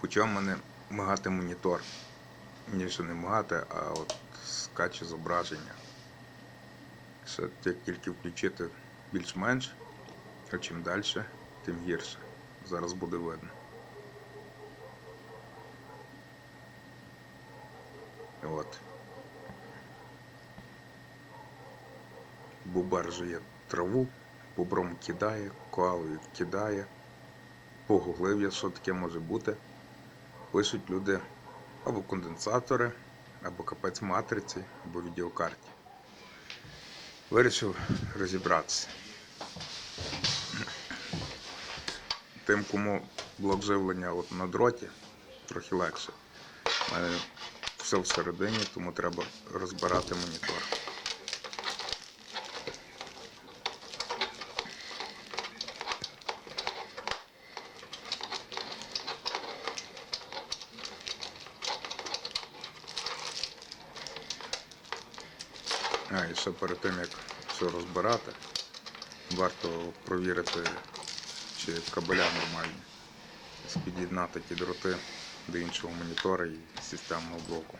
почав мене мигати монітор. Ніж не мигати, а от скаче зображення. Ще як тільки включити більш-менш, а чим далі, тим гірше. Зараз буде видно. От. Бубар траву, бобром кидає, коалою кидає. Погуглив що таке може бути. Пишуть люди або конденсатори, або капець матриці, або відеокарті. Вирішив розібратися. Тим, кому блок живлення от на дроті, трохи легше. У мене все всередині, тому треба розбирати монітор. І ще перед тим, як все розбирати, варто провірити, чи кабеля нормальні. Під'єднати ті дроти до іншого монітора і системного блоку.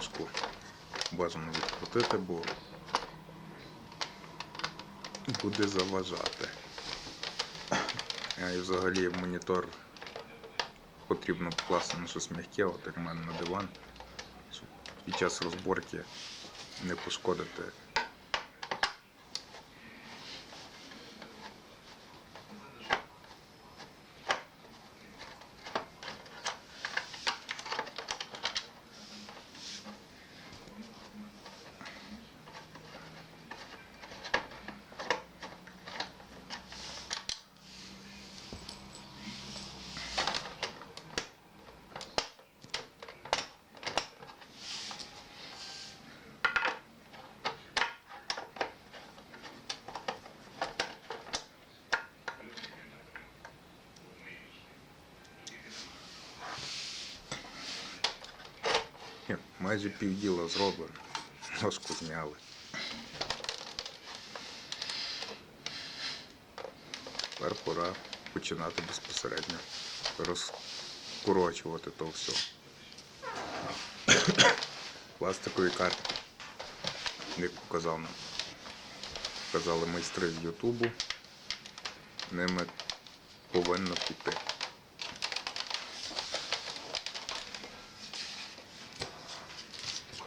Ножку бажано відкрутити, бо буде заважати. І взагалі монітор потрібно покласти на щось м'яке, от як мене на диван, щоб під час розборки не пошкодити. Ні, майже півділа зроблено. Ножку зняли. Тепер пора починати безпосередньо розкорочувати то все. Пластикові карти, як показав нам. Казали майстри з Ютубу. Ними повинно піти.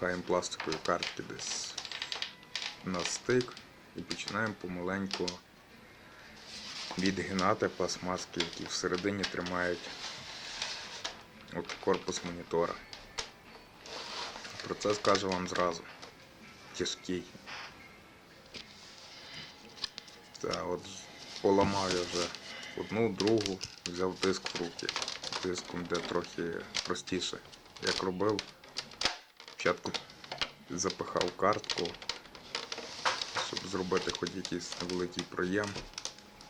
Пхаємо пластикові картки десь на стик і починаємо помаленьку відгинати пластмаски, які всередині тримають от корпус монітора. Процес кажу вам зразу. Тяжкий. Та от поламав я вже одну, другу, взяв диск в руки. Диском де трохи простіше. Як робив, спочатку запихав картку, щоб зробити хоч якийсь невеликий проєм.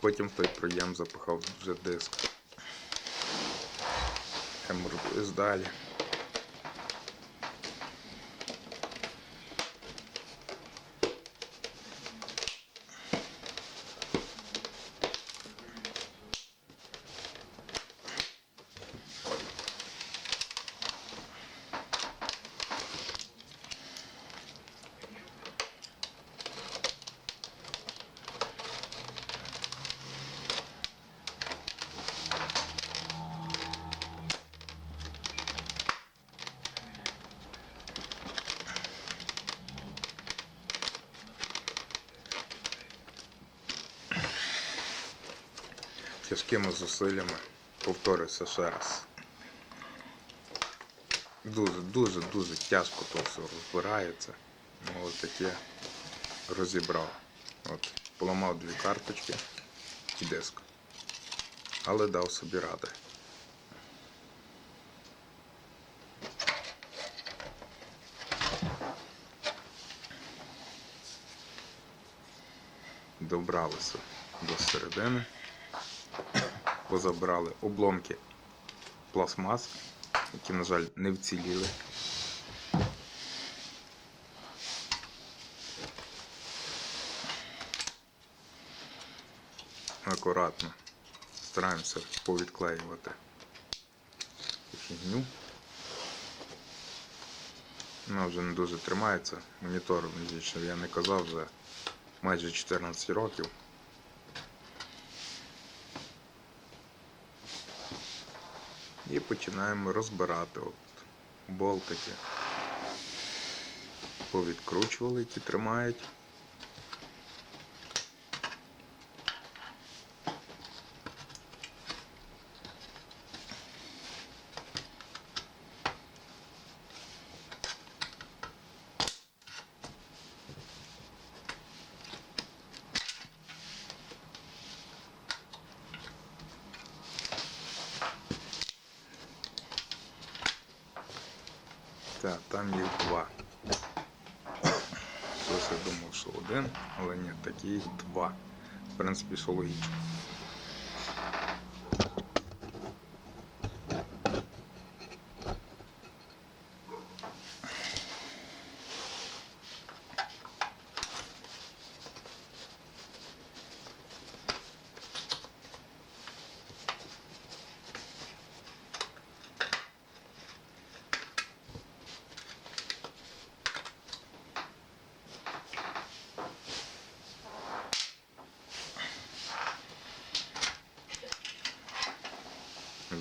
Потім в той проєм запихав вже диск. Емордуюсь далі. Тяжкими зусиллями. Повторюся ще раз. Дуже, дуже, дуже тяжко то все розбирається. Ну, от таке розібрав. От, поламав дві карточки і диск. Але дав собі ради. Добралися до середини. Позабрали обломки пластмас, які, на жаль, не вціліли. Акуратно стараємося повідклеювати фігню. Вона вже не дуже тримається. Монітор, що я не казав, вже майже 14 років. Починаємо розбирати от болтики. Повідкручували, які тримають. Так, там їх два. Щось я думав, що один, але ні, такі їх два. В принципі, що логічно.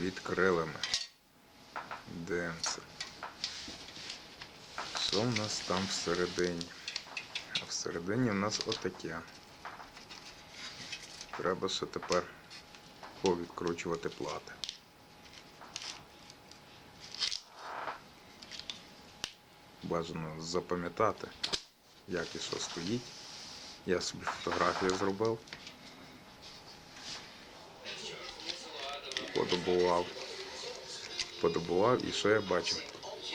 Відкрили ми. Дивимося. Що в нас там всередині? А всередині у нас отаке. Треба ще тепер повідкручувати плати. Бажано запам'ятати, як і що стоїть. Я собі фотографію зробив. Подобував. Подобував і що я бачу?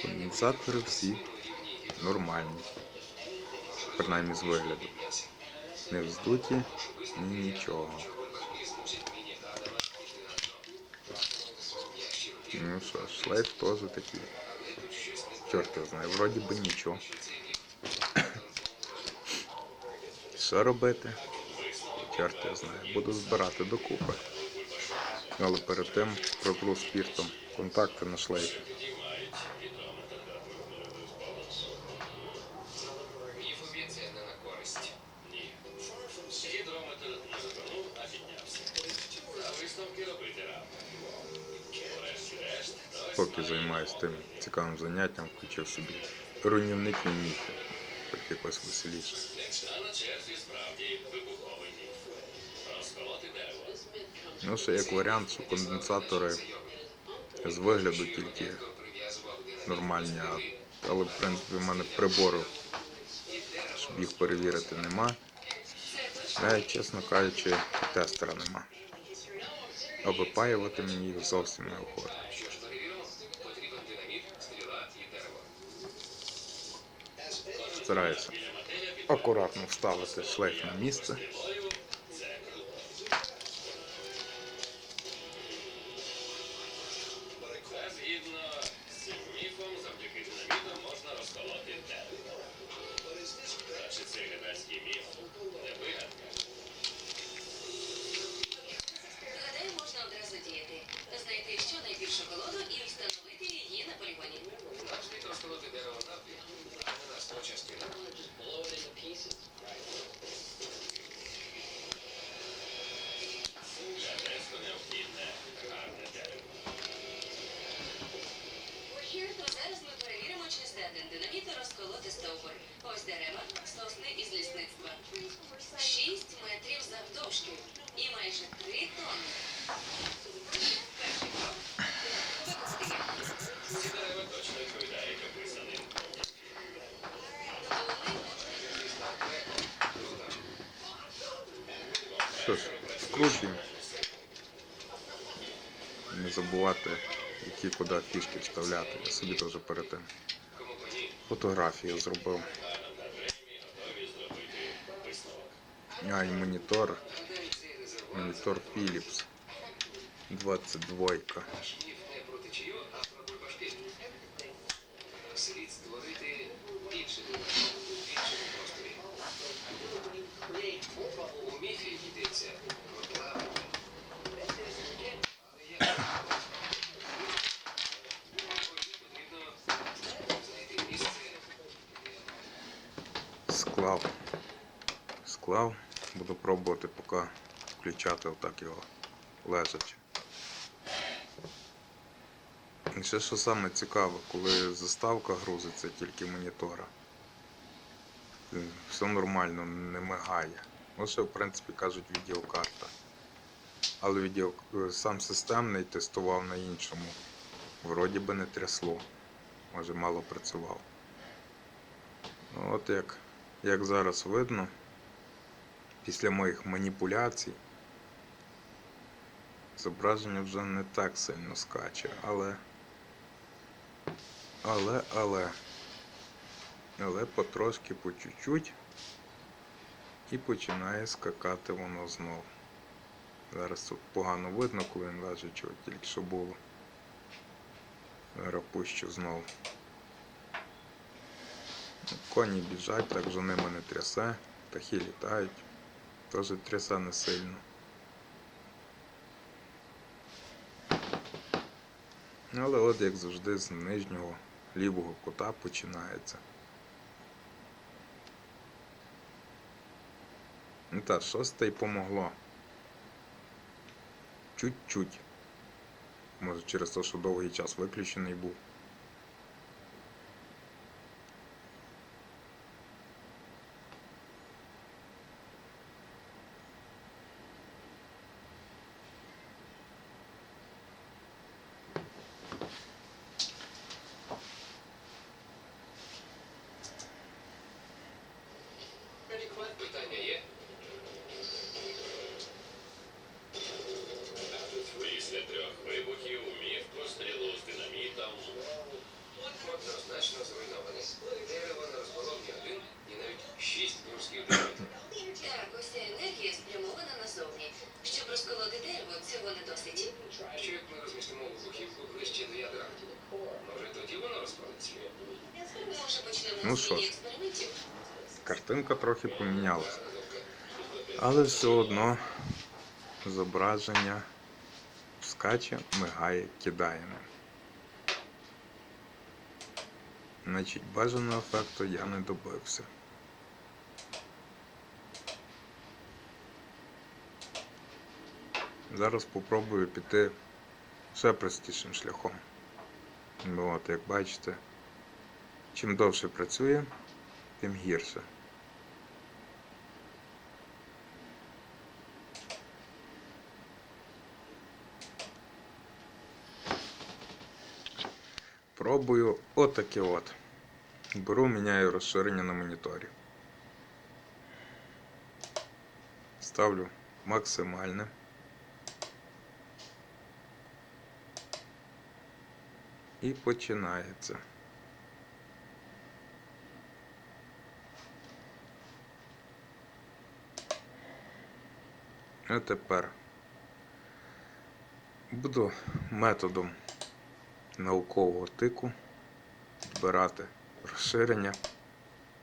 Конденсатори всі нормальні. Принаймні з вигляду. Не вздуті, ні нічого. Ну що, шлейф теж такий. Чорт його знає, вроді би нічого. Що робити? Чорт його знає. Буду збирати докупи. Але перед тим протру спіртом контакти на шлейфі. Поки займаюся тим цікавим заняттям, включив собі руйнівники міфи. Так якось веселіше. Ну, ще як варіант, що конденсатори з вигляду тільки нормальні, але в принципі в мене прибору, щоб їх перевірити, нема. Я, чесно кажучи, тестера нема. А випаювати мені їх зовсім не охота. Стараюся акуратно вставити шлейф на місце. Що ж, скручуємо. Не забувати, які куди фішки вставляти. Я собі теж перед тим фотографію зробив. а і монітор. Монітор Philips 22. Склав. Склав. Буду пробувати поки включати отак його лежачи. І ще що саме цікаве, коли заставка грузиться тільки монітора. Все нормально, не мигає. Що, в принципі, кажуть відеокарта. Але відео... е, сам системний тестував на іншому. Вроді би не трясло. Може мало працював. Ну, От як, як зараз видно, після моїх маніпуляцій зображення вже не так сильно скаче, але. Але, але. Але потрошки по чуть-чуть і починає скакати воно знов. Зараз тут погано видно, коли він лежить, чого тільки що було. Зараз пущу знов. Коні біжать, так вже ними не трясе, птахи літають, теж трясе не сильно. Але от як завжди з нижнього лівого кута починається. Ну так, шосте й помогло. Чуть-чуть. Може через те, що довгий час виключений був. Ну що ж. Картинка трохи помінялася. Але все одно зображення скаче, мигає, кидає. Значить, бажаного ефекту я не добився. Зараз спробую піти ще простішим шляхом. От, як бачите, чим довше працює, тим гірше. Пробую отаке от. Беру, міняю розширення на моніторі. Ставлю максимальне. І починається. А тепер буду методом наукового тику збирати розширення,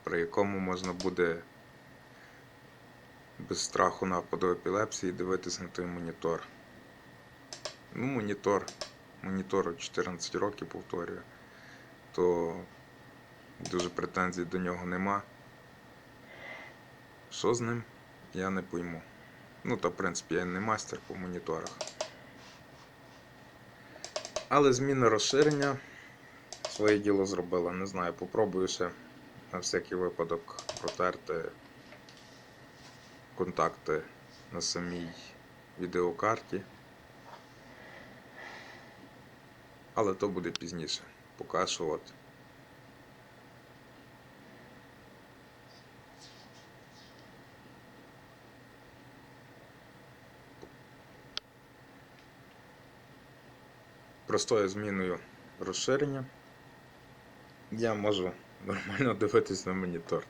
при якому можна буде без страху нападу епілепсії дивитись на той монітор. Ну, монітор, монітору 14 років повторюю, то дуже претензій до нього нема. Що з ним, я не пойму. Ну, та, в принципі, я не мастер по моніторах. Але зміна розширення своє діло зробила. Не знаю, попробую ще на всякий випадок протерти контакти на самій відеокарті. Але то буде пізніше. Поки що от. Простою зміною розширення я можу нормально дивитись на монітор.